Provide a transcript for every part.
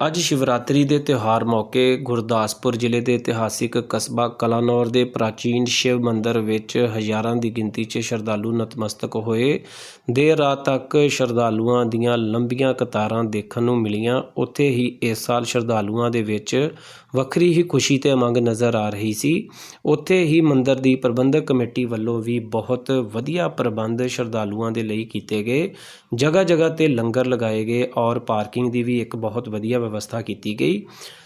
ਅੱਜ ਸ਼ਿਵਰਾਤਰੀ ਦੇ ਤਿਉਹਾਰ ਮੌਕੇ ਗੁਰਦਾਸਪੁਰ ਜ਼ਿਲ੍ਹੇ ਦੇ ਇਤਿਹਾਸਿਕ ਕਸਬਾ ਕਲਾਨੌਰ ਦੇ ਪ੍ਰਾਚੀਨ ਸ਼ਿਵ ਮੰਦਰ ਵਿੱਚ ਹਜ਼ਾਰਾਂ ਦੀ ਗਿਣਤੀ 'ਚ ਸ਼ਰਧਾਲੂ ਨਤਮਸਤਕ ਹੋਏ। ਦੇਰ ਰਾਤ ਤੱਕ ਸ਼ਰਧਾਲੂਆਂ ਦੀਆਂ ਲੰਬੀਆਂ ਕਤਾਰਾਂ ਦੇਖਣ ਨੂੰ ਮਿਲੀਆਂ। ਉੱਥੇ ਹੀ ਇਸ ਸਾਲ ਸ਼ਰਧਾਲੂਆਂ ਦੇ ਵਿੱਚ ਵੱਖਰੀ ਹੀ ਖੁਸ਼ੀ ਤੇ ਮੰਗ ਨਜ਼ਰ ਆ ਰਹੀ ਸੀ। ਉੱਥੇ ਹੀ ਮੰਦਰ ਦੀ ਪ੍ਰਬੰਧਕ ਕਮੇਟੀ ਵੱਲੋਂ ਵੀ ਬਹੁਤ ਵਧੀਆ ਪ੍ਰਬੰਧ ਸ਼ਰਧਾਲੂਆਂ ਦੇ ਲਈ ਕੀਤੇ ਗਏ। ਜਗ੍ਹਾ ਜਗ੍ਹਾ ਤੇ ਲੰਗਰ ਲਗਾਏ ਗਏ ਔਰ ਪਾਰਕਿੰਗ ਦੀ ਵੀ ਇੱਕ ਬਹੁਤ ਵਧੀਆ ਵਿਵਸਥਾ ਕੀਤੀ ਗਈ।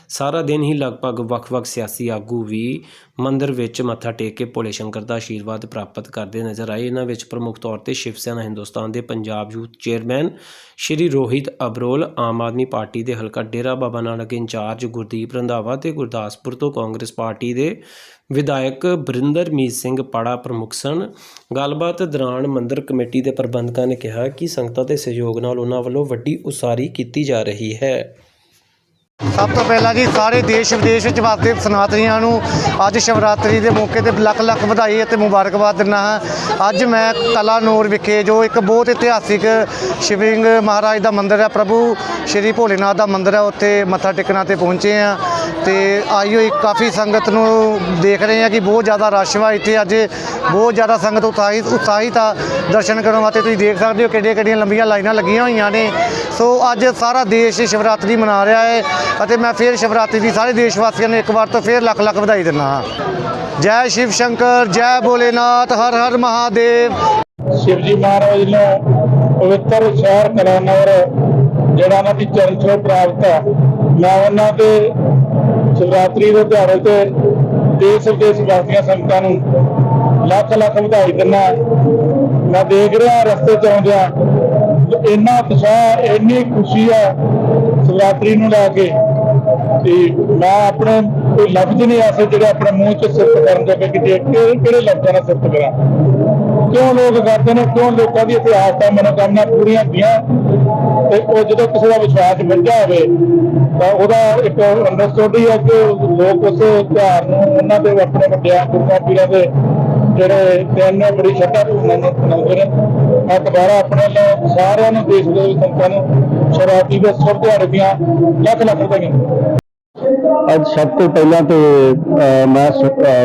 ਸਾਰਾ ਦਿਨ ਹੀ ਲਗਭਗ ਵੱਖ-ਵੱਖ ਸਿਆਸੀ ਆਗੂ ਵੀ ਮੰਦਰ ਵਿੱਚ ਮੱਥਾ ਟੇਕ ਕੇ ਭੋਲੇ ਸ਼ੰਕਰ ਦਾ ਆਸ਼ੀਰਵਾਦ ਪ੍ਰਾਪਤ ਕਰਦੇ ਨਜ਼ਰ ਆਏ। ਇਹਨਾਂ ਵਿੱਚ ਪ੍ਰਮੁੱਖ ਤੌਰ ਤੇ ਸ਼ਿਵ ਸੈਨਾ ਹਿੰਦੁਸਤਾਨ ਦੇ Punjab youth chairman Shri Rohit Abrol, Aam Aadmi Party ਦੇ ਹਲਕਾ ਡੇਰਾ ਬਾਬਾ ਨਾਨਕ ਇੰਚਾਰਜ ਗੁਰਦੀਪ ਰੰਧਾਵਾ ਤੇ ਗੁਰਦਾਸਪੁਰ ਤੋਂ ਕਾਂਗਰਸ ਪਾਰਟੀ ਦੇ ਵਿਧਾਇਕ ਬਰਿੰਦਰਮੀਤ ਸਿੰਘ ਪਾੜਾ ਪ੍ਰਮੁੱਖ ਸਨ। ਗੱਲਬਾਤ ਦੌਰਾਨ ਮੰਦਰ ਕਮੇਟੀ ਦੇ ਪ੍ਰਬੰਧਕਾਂ ਨੇ ਕਿਹਾ ਕਿ ਸੰਗਤਾਂ ਦੇ ਸਹਿਯੋਗ ਨਾਲ ਉਹਨਾਂ ਵੱਲੋਂ ਵੱਡੀ ਉਸਾਰੀ ਕੀਤੀ ਜਾ ਰਹੀ ਹੈ। ਸਭ ਤੋਂ ਪਹਿਲਾਂ ਜੀ ਸਾਰੇ ਦੇਸ਼ ਵਿਦੇਸ਼ ਵਿੱਚ ਵਸਦੇ ਸਨਾਤਨੀਆਂ ਨੂੰ ਅੱਜ ਸ਼ਿਵਰਾਤਰੀ ਦੇ ਮੌਕੇ ਤੇ ਲੱਖ ਲੱਖ ਵਧਾਈ ਅਤੇ ਮੁਬਾਰਕਬਾਦ ਦਿੰਦਾ ਹਾਂ। ਅੱਜ ਮੈਂ ਕਲਾਨੌਰ ਵਿਖੇ, ਜੋ ਇੱਕ ਬਹੁਤ ਇਤਿਹਾਸਿਕ ਸ਼ਿਵਲਿੰਗ ਮਹਾਰਾਜ ਦਾ ਮੰਦਿਰ ਹੈ, ਪ੍ਰਭੂ ਸ਼੍ਰੀ ਭੋਲੇਨਾਥ ਦਾ ਮੰਦਿਰ ਹੈ, ਉੱਥੇ ਮੱਥਾ ਟੇਕਣਾ ਤੇ ਪਹੁੰਚੇ ਆ ਤੇ ਆਈ ਹੋਈ ਕਾਫੀ ਸੰਗਤ ਨੂੰ ਦੇਖ ਰਹੇ ਆ ਕਿ ਬਹੁਤ ਜ਼ਿਆਦਾ ਰਸ਼ ਵਾ ਇੱਥੇ ਅੱਜ, ਬਹੁਤ ਜ਼ਿਆਦਾ ਸੰਗਤ ਉਤਸ਼ਾਹਿਤ ਉਤਸ਼ਾਹਿਤ ਆ ਦਰਸ਼ਨ ਕਰਨ ਵਾਸਤੇ। ਤੁਸੀਂ ਦੇਖ ਸਕਦੇ ਹੋ ਕਿੱਡੀਆਂ ਕਿੱਡੀਆਂ ਲੰਬੀਆਂ ਲਾਈਨਾਂ ਲੱਗੀਆਂ ਹੋਈਆਂ ਨੇ। ਸੋ ਅੱਜ ਸਾਰਾ ਦੇਸ਼ ਸ਼ਿਵਰਾਤਰੀ ਮਨਾ ਰਿਹਾ ਹੈ ਅਤੇ ਮੈਂ ਫਿਰ ਸ਼ਿਵਰਾਤਰੀ ਦੀ ਸਾਰੇ ਦੇਸ਼ ਵਾਸੀਆਂ ਨੂੰ ਇੱਕ ਵਾਰ ਤੋਂ ਫਿਰ ਲੱਖ ਲੱਖ ਵਧਾਈ ਦਿੰਦਾ ਹਾਂ। ਜੈ ਸ਼ਿਵ ਸ਼ੰਕਰ, ਜੈ ਭੋਲੇਨਾਥ, ਹਰ ਹਰ ਮਹਾਦੇਵ। ਸ਼ਿਵਜੀ ਮਹਾਰਾਜ ਨੂੰ ਪਵਿੱਤਰ ਸ਼ਹਿਰ ਕਲਾਨੌਰ ਜਿਹੜਾ ਉਹਨਾਂ ਦੀ ਚਰਨ ਛੋਹ ਪ੍ਰਾਪਤ ਹੈ, ਮੈਂ ਉਹਨਾਂ ਦੇ ਸ਼ਿਵਰਾਤਰੀ ਦੇ ਦਿਹਾੜੇ ਤੇ ਦੇਸ਼ ਵਿਦੇਸ਼ ਵਾਸੀਆਂ ਸੰਗਤਾਂ ਨੂੰ ਲੱਖ ਲੱਖ ਵਧਾਈ ਦਿੰਦਾ ਮੈਂ ਦੇਖ ਰਿਹਾ ਰਸਤੇ ਚ ਆਉਂਦਿਆਂ ਇੰਨਾ ਉਤਸ਼ਾਹ ਇੰਨੀ ਖੁਸ਼ੀ ਹੈ ਸ਼ਿਵਰਾਤਰੀ ਨੂੰ ਲੈ ਕੇ। ਤੇ ਮੈਂ ਆਪਣੇ ਕੋਈ ਲਫ਼ਜ਼ ਨਹੀਂ ਐਸੇ ਜਿਹੜੇ ਆਪਣੇ ਮੂੰਹ ਚ ਸਿਰਫ ਕਰਨ ਦੇ ਕਿ ਕਿਹੜੇ ਲਫ਼ਜ਼ਾਂ ਨਾਲ ਸਿਰਫ ਕਰਾਂ। ਕਿਉਂ ਲੋਕ ਕਰਦੇ ਨੇ? ਕਿਉਂ ਲੋਕਾਂ ਦੀ ਇਤਿਹਾਸ ਦਾ ਮਨੋਕਾਮਨਾ ਪੂਰੀਆਂ ਹੁੰਦੀਆਂ? ਤੇ ਉਹ ਜਦੋਂ ਕਿਸੇ ਦਾ ਵਿਸ਼ਵਾਸ ਵੱਜਾ ਹੋਵੇ, ਤਾਂ ਉਹਦਾ ਇੱਕ ਅੰਡਰਸਟੂਡ ਹੀ ਹੈ ਕਿ ਲੋਕ ਉਸ ਤਿਉਹਾਰ ਨੂੰ ਉਹਨਾਂ ਦੇ ਆਪਣੇ ਵੱਡਿਆਂ, ਗੁਰੂਆਂ, ਪੀਰਾਂ ਦੇ ਜਿਹੜੇ ਦਿਨ ਨੇ ਬੜੀ ਸ਼ਰਧਾ ਮਨਾਉਂਦੇ ਨੇ। ਮੈਂ ਦੁਬਾਰਾ ਆਪਣੇ ਵੱਲੋਂ ਸਾਰਿਆਂ ਨੂੰ ਦੇਸ਼ ਦੇ ਸੰਤਾਂ ਨੂੰ ਸ਼ਰਾਬੀ ਦੇ ਸ਼ੁਭ ਦਿਹਾੜੇ ਦੀਆਂ ਲੱਖ ਲੱਖ ਵਧਾਈਆਂ ਅੱਜ ਸਭ ਤੋਂ ਪਹਿਲਾਂ ਤੇ ਮੈਂ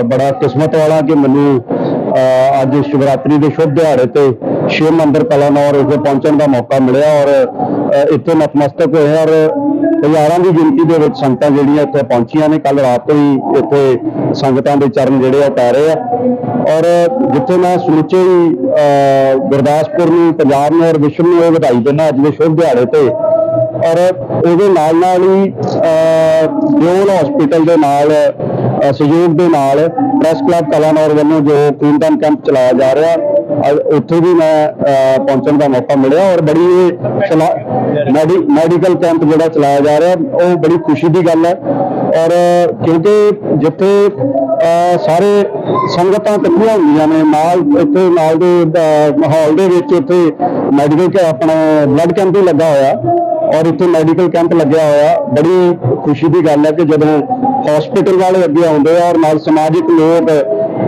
ਬੜਾ ਕਿਸਮਤ ਵਾਲਾ ਕਿ ਮੈਨੂੰ ਅਹ, ਅੱਜ ਸ਼ਿਵਰਾਤਰੀ ਦੇ ਸ਼ੁਭ ਦਿਹਾੜੇ ਤੇ ਸ਼ਿਵ ਮੰਦਿਰ ਕਲਾਨੌਰ ਵਿਖੇ ਪਹੁੰਚਣ ਦਾ ਮੌਕਾ ਮਿਲਿਆ ਔਰ ਇੱਥੇ ਨਤਮਸਤਕ ਹੋਏ ਔਰ ਹਜ਼ਾਰਾਂ ਦੀ ਗਿਣਤੀ ਦੇ ਵਿੱਚ ਸੰਗਤਾਂ ਜਿਹੜੀਆਂ ਇੱਥੇ ਪਹੁੰਚੀਆਂ ਨੇ ਕੱਲ ਰਾਤ ਤੋਂ ਹੀ ਇੱਥੇ ਸੰਗਤਾਂ ਦੇ ਚਰਨ ਜਿਹੜੇ ਆ ਪੈ ਰਹੇ ਆ। ਔਰ ਜਿੱਥੇ ਮੈਂ ਸਮੁੱਚੇ ਹੀ ਗੁਰਦਾਸਪੁਰ ਨੂੰ, ਪੰਜਾਬ ਨੂੰ ਔਰ ਵਿਸ਼ਵ ਨੂੰ ਇਹ ਵਧਾਈ ਦਿੰਦਾ ਅੱਜ ਦੇ ਸ਼ੁਭ ਦਿਹਾੜੇ ਤੇ। ਔਰ ਇਹਦੇ ਨਾਲ ਨਾਲ ਹੀ ਦਿਓਲ ਹਸਪੀਟਲ ਦੇ ਨਾਲ ਸਹਿਯੋਗ ਦੇ ਨਾਲ ਪ੍ਰੈਸ ਕਲੱਬ ਕਲਾਨੌਰ ਵੱਲੋਂ ਜੋ ਖੂਨਦਾਨ ਕੈਂਪ ਚਲਾਇਆ ਜਾ ਰਿਹਾ ਅੱਜ ਉੱਥੇ ਵੀ ਮੈਂ ਪਹੁੰਚਣ ਦਾ ਮੌਕਾ ਮਿਲਿਆ ਔਰ ਬੜੀ ਚਲਾ- ਮੈਡੀ- ਮੈਡੀਕਲ ਕੈਂਪ ਜਿਹੜਾ ਚਲਾਇਆ ਜਾ ਰਿਹਾ, ਉਹ ਬੜੀ ਖੁਸ਼ੀ ਦੀ ਗੱਲ ਹੈ। ਔਰ ਕਿਉਂਕਿ ਜਿੱਥੇ ਸਾਰੇ ਸੰਗਤਾਂ ਇਕੱਠੀਆਂ ਹੁੰਦੀਆਂ ਨੇ, ਨਾਲ ਇੱਥੇ, ਨਾਲ ਦੇ ਮਾਹੌਲ ਦੇ ਵਿੱਚ ਇੱਥੇ ਮੈਡੀਕਲ ਆਪਣਾ ਬਲੱਡ ਕੈਂਪ ਵੀ ਲੱਗਾ ਹੋਇਆ ਔਰ ਇੱਥੇ ਮੈਡੀਕਲ ਕੈਂਪ ਲੱਗਿਆ ਹੋਇਆ। ਬੜੀ ਖੁਸ਼ੀ ਦੀ ਗੱਲ ਹੈ ਕਿ ਜਦੋਂ ਹਸਪੀਟਲ ਵਾਲੇ ਅੱਗੇ ਆਉਂਦੇ ਆ ਔਰ ਨਾਲ ਸਮਾਜਿਕ ਲੋਕ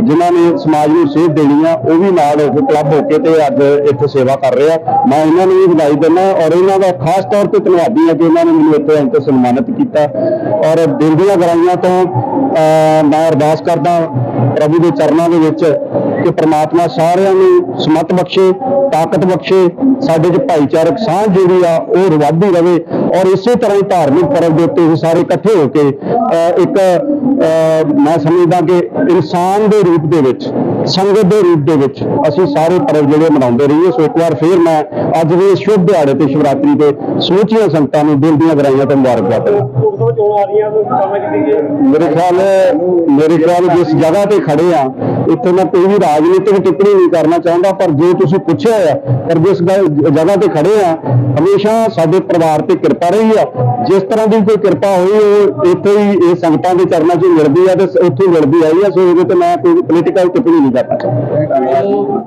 ਜਿਨ੍ਹਾਂ ਨੇ ਸਮਾਜ ਨੂੰ ਸੇਧ ਦੇਣੀ ਆ ਉਹ ਵੀ ਨਾਲ ਉਹ ਕਲੱਬ ਹੋ ਕੇ ਤੇ ਅੱਜ ਇੱਥੇ ਸੇਵਾ ਕਰ ਰਹੇ ਆ। ਮੈਂ ਇਹਨਾਂ ਨੂੰ ਵੀ ਵਧਾਈ ਦਿੰਦਾ ਔਰ ਇਹਨਾਂ ਦਾ ਖਾਸ ਤੌਰ ਤੇ ਧੰਨਵਾਦੀ ਹਾਂ ਕਿ ਇਹਨਾਂ ਨੇ ਮੈਨੂੰ ਇੱਥੇ ਆਉਣ ਤੇ ਸਨਮਾਨਿਤ ਕੀਤਾ। ਔਰ ਦਿਲ ਦੀਆਂ ਗਰਾਈਆਂ ਤੋਂ ਅਹ, ਮੈਂ ਅਰਦਾਸ ਕਰਦਾ ਪ੍ਰਭੂ ਦੇ ਚਰਨਾਂ ਦੇ ਵਿੱਚ ਕਿ ਪ੍ਰਮਾਤਮਾ ਸਾਰਿਆਂ ਨੂੰ ਸਮਤ ਬਖਸ਼ੇ ਤਾਕਤ ਬਖਸ਼ੇ ਸਾਡੇ 'ਚ ਭਾਈਚਾਰਕ ਸਾਂਝ ਜਿਹੜੀ ਆ ਉਹ ਰਵਾਦੀ ਰਵੇ ਔਰ ਇਸੇ ਤਰ੍ਹਾਂ ਹੀ ਧਾਰਮਿਕ ਪਰਵ ਦੇ ਉੱਤੇ ਇਹ ਸਾਰੇ ਇਕੱਠੇ ਹੋ ਕੇ ਇੱਕ ਮੈਂ ਸਮਝਦਾ ਕਿ ਇਨਸਾਨ ਦੇ ਰੂਪ ਦੇ ਵਿੱਚ ਸੰਗਤ ਦੇ ਰੂਪ ਦੇ ਵਿੱਚ ਅਸੀਂ ਸਾਰੇ ਪਰਵ ਜਿਹੜੇ ਮਨਾਉਂਦੇ ਰਹੀਏ। ਸੋ ਇੱਕ ਵਾਰ ਫੇਰ ਮੈਂ ਅੱਜ ਦੇ ਸ਼ੁਭ ਦਿਹਾੜੇ ਤੇ ਸ਼ਿਵਰਾਤਰੀ ਤੇ ਸਮੂਚੀਆਂ ਸੰਗਤਾਂ ਨੂੰ ਦਿਲ ਦੀਆਂ ਗਰਾਈਆਂ ਤੋਂ ਮੁਬਾਰਕਬਾਦ ਦਿੰਦਾ ਮੇਰੇ ਖਿਆਲ ਮੇਰੇ ਖਿਆਲ ਜਿਸ ਜਗ੍ਹਾ ਤੇ ਖੜੇ ਆ ਇੱਥੇ ਮੈਂ ਕੋਈ ਵੀ ਰਾਜਨੀਤਿਕ ਟਿੱਪਣੀ ਨਹੀਂ ਕਰਨਾ ਚਾਹੁੰਦਾ ਪਰ ਜੋ ਤੁਸੀਂ ਪੁੱਛਿਆ ਆ ਪਰ ਜਿਸ ਜਗ੍ਹਾ ਤੇ ਖੜੇ ਆ ਹਮੇਸ਼ਾ ਸਾਡੇ ਪਰਿਵਾਰ ਤੇ ਕਿਰਪਾ ਰਹੀ ਆ। ਜਿਸ ਤਰ੍ਹਾਂ ਦੀ ਕੋਈ ਕਿਰਪਾ ਹੋਈ ਉਹ ਇੱਥੇ ਹੀ ਇਹ ਸੰਗਤਾਂ ਦੇ ਚਰਨਾਂ 'ਚ ਮਿਲਦੀ ਆ ਤੇ ਉੱਥੇ ਹੀ ਮਿਲਦੀ ਆਈ ਆ, ਸੋ ਇਹਦੇ ਤੇ ਮੈਂ ਕੋਈ ਪੋਲੀਟੀਕਲ ਟਿੱਪਣੀ ਨਹੀਂ ਕਰਨਾ